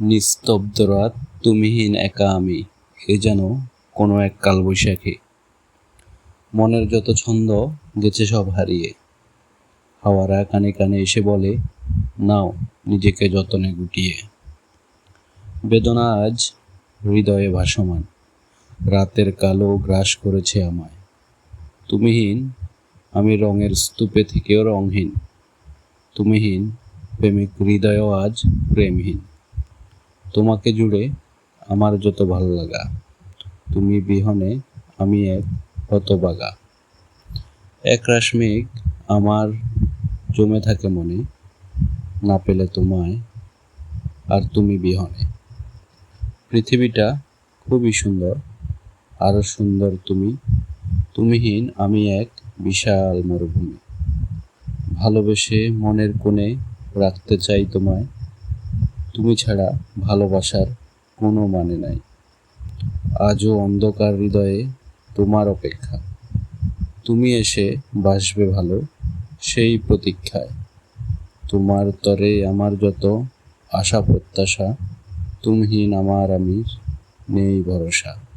নিস্তব্ধ রাত তুমিহীন একা আমি এ যেন কোনো এক কালবৈশাখী। মনের যত ছন্দ গেছে সব হারিয়ে। হাওয়ারা কানে কানে এসে বলে, নাও নিজেকে যতনে গুটিয়ে। বেদনা আজ হৃদয়ে ভাসমান। রাতের কালো গ্রাস করেছে আমায়। তুমিহীন, আমি রঙের স্তূপে থেকেও রঙহীন। তুমিহীন, প্রেমিক হৃদয়ও আজ প্রেমহীন। তোমাকে জুড়ে আমার যত ভালো লাগা তুমি বিহনে আমি এক হতবাগা। এক রাশ মেঘ আমার জমে থাকে মনে, না পেলে তোমায় আর তুমি বিহনে। পৃথিবীটা খুবই সুন্দর আরও সুন্দর তুমি, তুমিহীন আমি এক বিশাল মরুভূমি। ভালোবেসে মনের কোণে রাখতে চাই তোমায় তুমি ছাড়া ভালোবাসার কোনো মানে নাই। আজও অন্ধকার হৃদয়ে তোমার অপেক্ষা। তুমি এসে বাসবে ভালো সেই প্রতীক্ষায়। তোমার তরে আমার যত আশা প্রত্যাশা তুমহীন আমার আমির নেই ভরসা।